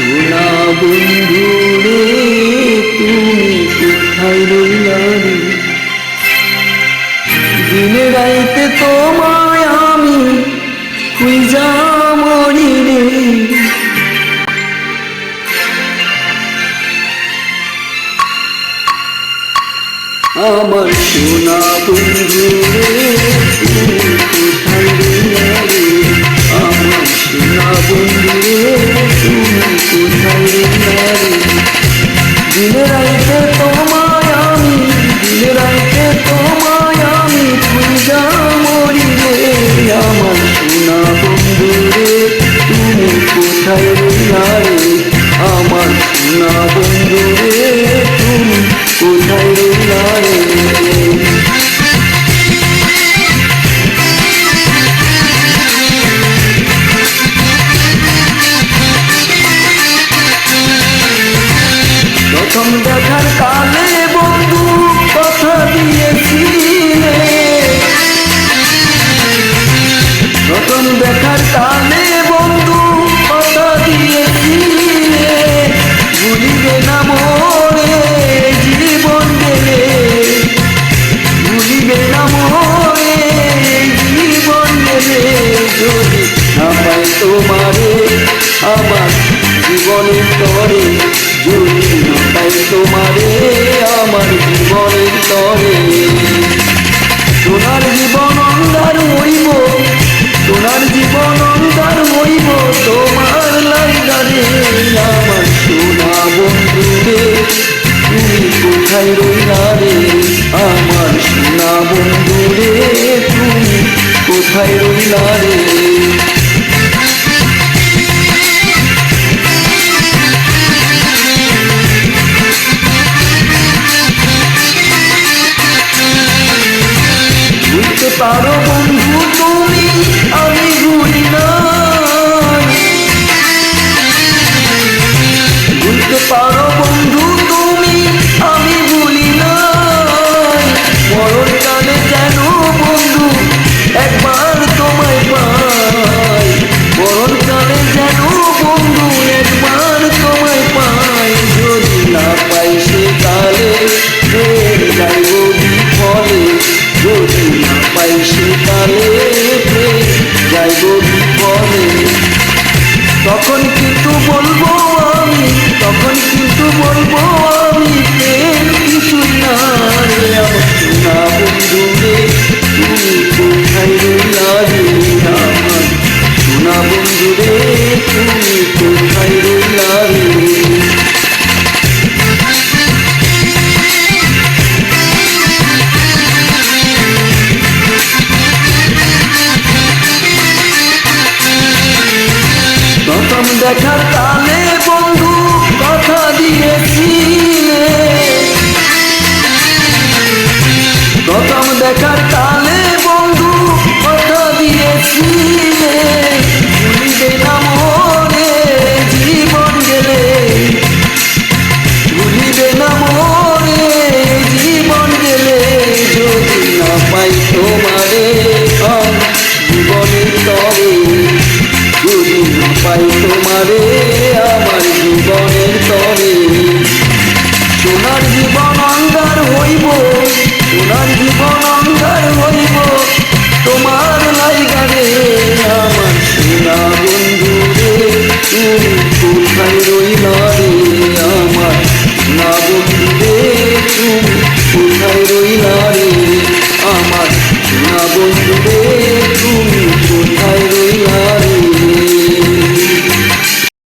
সোনা বন্ধু তুমি কোথায় রইলা রে? রাইতে তোমায় আমি খুঁজা মরি আমার সোনা বন্ধু রে জীবনের তরে যদি তাই তোমারে, আমার জীবনের তরে। সোনার জীবন অন্ধার মরিব সোনার জীবন অন্ধার হইব, তোমার লাইনারে আমার সোনা বন্ধু রে তুমি কোথায় রইলা রে? আমার সোনা বন্ধু রে তুমি কোথায় রইলা রে? Bobby. পাইছি তালে যাইব বিপদে তখন কিন্তু বলব আমি তখন কিন্তু বলব আমি কিছুই না I cut পাই তোমারে